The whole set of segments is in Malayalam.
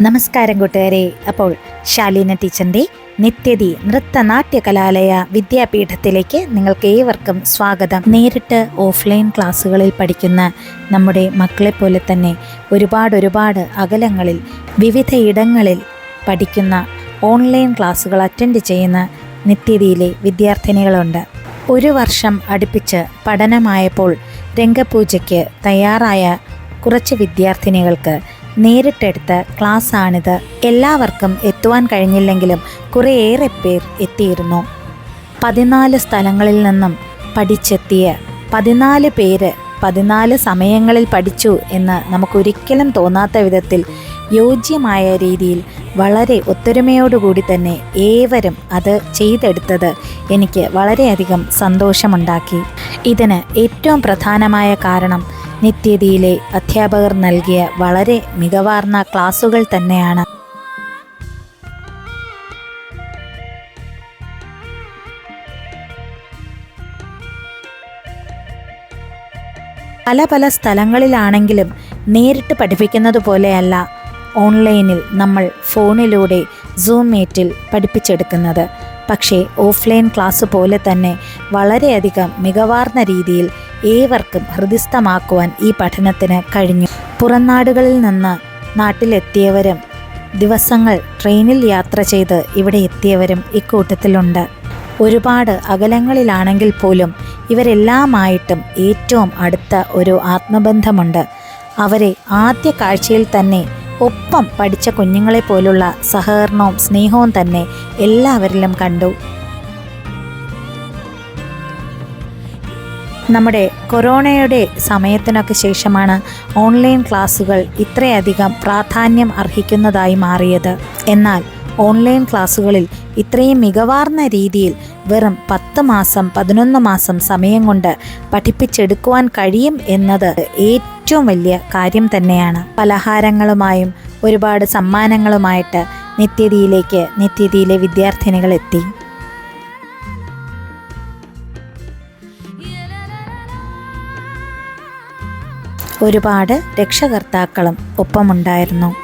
നമസ്കാരം കൂട്ടുകാരെ. അപ്പോൾ ശാലീന ടീച്ചറിന്റെ നിത്യതി നൃത്തനാട്യ കലാലയ വിദ്യാപീഠത്തിലേക്ക് നിങ്ങൾക്ക് ഏവർക്കും സ്വാഗതം. നേരിട്ട് ഓഫ്ലൈൻ ക്ലാസ്സുകളിൽ പഠിക്കുന്ന നമ്മുടെ മക്കളെ പോലെ തന്നെ ഒരുപാട് ഒരുപാട് അകലങ്ങളിൽ വിവിധ ഇടങ്ങളിൽ പഠിക്കുന്ന ഓൺലൈൻ ക്ലാസ്സുകൾ അറ്റൻഡ് ചെയ്യുന്ന നിത്യതിയിലെ വിദ്യാർത്ഥിനികളുണ്ട്. ഒരു വർഷം അടുപ്പിച്ച് പഠനമായപ്പോൾ രംഗപൂജയ്ക്ക് തയ്യാറായ കുറച്ച് വിദ്യാർത്ഥിനികൾക്ക് നേരിട്ടെടുത്ത ക്ലാസ്സാണിത്. എല്ലാവർക്കും എത്തുവാൻ കഴിഞ്ഞില്ലെങ്കിലും കുറേയേറെ പേർ എത്തിയിരുന്നു. പതിനാല് സ്ഥലങ്ങളിൽ നിന്നും പഠിച്ചെത്തിയ പതിനാല് പേര് പതിനാല് സമയങ്ങളിൽ പഠിച്ചു എന്ന് നമുക്കൊരിക്കലും തോന്നാത്ത വിധത്തിൽ യോജ്യമായ രീതിയിൽ വളരെ ഒത്തൊരുമയോടുകൂടി തന്നെ ഏവരും അത് ചെയ്തെടുത്തത് എനിക്ക് വളരെയധികം സന്തോഷമുണ്ടാക്കി. ഇതിന് ഏറ്റവും പ്രധാനമായ കാരണം നിത്യതിയിലെ അധ്യാപകർ നൽകിയ വളരെ മികവാർന്ന ക്ലാസുകൾ തന്നെയാണ്. പല പല സ്ഥലങ്ങളിലാണെങ്കിലും നേരിട്ട് പഠിപ്പിക്കുന്നത് പോലെയല്ല ഓൺലൈനിൽ നമ്മൾ ഫോണിലൂടെ സൂം മീറ്റിൽ പഠിപ്പിച്ചെടുക്കുന്നത്. പക്ഷേ ഓഫ്ലൈൻ ക്ലാസ് പോലെ തന്നെ വളരെയധികം മികവാർന്ന രീതിയിൽ ഏവർക്കും ഹൃദിസ്ഥമാക്കുവാൻ ഈ പഠനത്തിന് കഴിഞ്ഞു. പുറംനാടുകളിൽ നിന്ന് നാട്ടിലെത്തിയവരും ദിവസങ്ങൾ ട്രെയിനിൽ യാത്ര ചെയ്ത് ഇവിടെ എത്തിയവരും ഇക്കൂട്ടത്തിലുണ്ട്. ഒരുപാട് അകലങ്ങളിലാണെങ്കിൽ പോലും ഇവരെല്ലാമായിട്ടും ഏറ്റവും അടുത്ത ഒരു ആത്മബന്ധമുണ്ട്. അവരെ ആദ്യ കാഴ്ചയിൽ തന്നെ ഒപ്പം പഠിച്ച കുഞ്ഞുങ്ങളെ പോലുള്ള സഹകരണവും സ്നേഹവും തന്നെ എല്ലാവരിലും കണ്ടു. നമ്മുടെ കൊറോണയുടെ സമയത്തിനൊക്കെ ശേഷമാണ് ഓൺലൈൻ ക്ലാസ്സുകൾ ഇത്രയധികം പ്രാധാന്യം അർഹിക്കുന്നതായി മാറിയത്. എന്നാൽ ഓൺലൈൻ ക്ലാസ്സുകളിൽ ഇത്രയും മികവാർന്ന രീതിയിൽ വെറും പത്ത് മാസം പതിനൊന്ന് മാസം സമയം കൊണ്ട് പഠിപ്പിച്ചെടുക്കുവാൻ കഴിയും എന്നത് ഏറ്റവും വലിയ കാര്യം തന്നെയാണ്. പലഹാരങ്ങളുമായും ഒരുപാട് സമ്മാനങ്ങളുമായിട്ട് നിത്യതിയിലേക്ക് നിത്യതിയിലെ വിദ്യാർത്ഥിനികൾ എത്തി. ഒരുപാട് രക്ഷകർത്താക്കളും ഒപ്പമുണ്ടായിരുന്നു.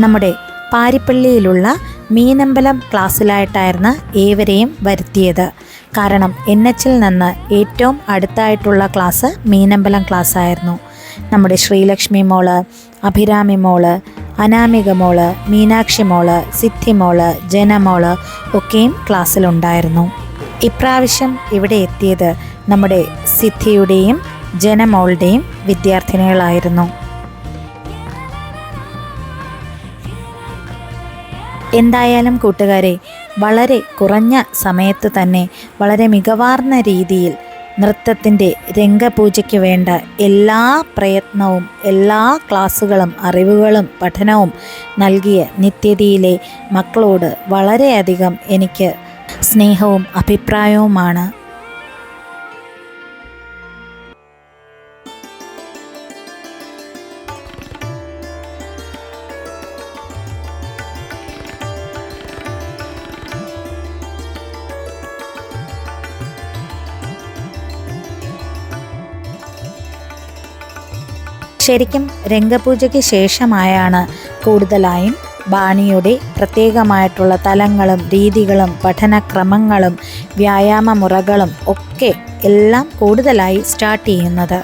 നമ്മുടെ പാരിപ്പള്ളിയിലുള്ള മീനമ്പലം ക്ലാസ്സിലായിട്ടായിരുന്നു ഏവരെയും വരുത്തിയത്. കാരണം എൻ എച്ചിൽ നിന്ന് ഏറ്റവും അടുത്തായിട്ടുള്ള ക്ലാസ് മീനമ്പലം ക്ലാസ് ആയിരുന്നു നമ്മുടെ ശ്രീലക്ഷ്മി മോൾ അഭിരാമി മോൾ അനാമിക മോൾ മീനാക്ഷി മോൾ സിദ്ധി മോൾ ജനമോൾ ഒക്കെയും ക്ലാസ്സിലുണ്ടായിരുന്നു. ഇപ്രാവശ്യം ഇവിടെ എത്തിയത് നമ്മുടെ സിദ്ധിയുടെയും ജനമോളുടെയും വിദ്യാർത്ഥിനികളായിരുന്നു. എന്തായാലും കൂട്ടുകാരെ വളരെ കുറഞ്ഞ സമയത്ത് തന്നെ വളരെ മികവാർന്ന രീതിയിൽ നൃത്തത്തിന്റെ രംഗപൂജയ്ക്ക് വേണ്ട എല്ലാ പ്രയത്നവും എല്ലാ ക്ലാസ്സുകളും അറിവുകളും പഠനവും നൽകിയ നിത്യതിയിലെ മക്കളോട് വളരെയധികം എനിക്ക് സ്നേഹവും അഭിപ്രായവുമാണ് ശരിക്കും രംഗപൂജയ്ക്ക് ശേഷമായാണ് കൂടുതലായും ബാണിയുടെ പ്രത്യേകമായിട്ടുള്ള തലങ്ങളും രീതികളും പഠനക്രമങ്ങളും വ്യായാമ മുറകളും ഒക്കെ എല്ലാം കൂടുതലായി സ്റ്റാർട്ട് ചെയ്യുന്നത്.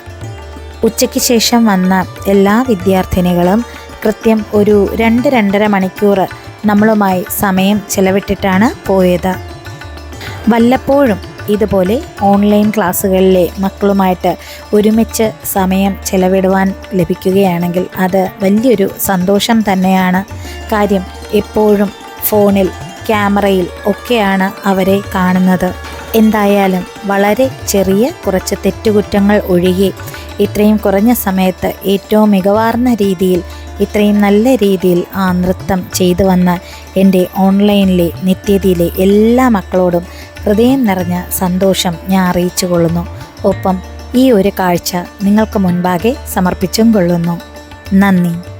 ഉച്ചയ്ക്ക് ശേഷം വന്ന എല്ലാ വിദ്യാർത്ഥിനികളും കൃത്യം ഒരു രണ്ട് രണ്ടര മണിക്കൂർ നമ്മളുമായി സമയം ചെലവിട്ടിട്ടാണ് പോയത്. വല്ലപ്പോഴും ഇതുപോലെ ഓൺലൈൻ ക്ലാസ്സുകളിലെ മക്കളുമായിട്ട് ഒരുമിച്ച് സമയം ചെലവിടുവാൻ ലഭിക്കുകയാണെങ്കിൽ അത് വലിയൊരു സന്തോഷം തന്നെയാണ്. കാര്യം എപ്പോഴും ഫോണിൽ ക്യാമറയിൽ ഒക്കെയാണ് അവരെ കാണുന്നത്. എന്തായാലും വളരെ ചെറിയ കുറച്ച് തെറ്റുകുറ്റങ്ങൾ ഒഴികെ ഇത്രയും കുറഞ്ഞ സമയത്ത് ഏറ്റവും മികവാർന്ന രീതിയിൽ ഇത്രയും നല്ല രീതിയിൽ ആ നൃത്തം ചെയ്തു വന്ന എന്റെ ഓൺലൈനിലെ നിത്യതയിലെ എല്ലാ മക്കളോടും ഹൃദയം നിറഞ്ഞ സന്തോഷം ഞാൻ അറിയിച്ചു കൊള്ളുന്നു. ഒപ്പം ഈ ഒരു കാഴ്ച നിങ്ങൾക്ക് മുൻപാകെ സമർപ്പിച്ചും കൊള്ളുന്നു. നന്ദി.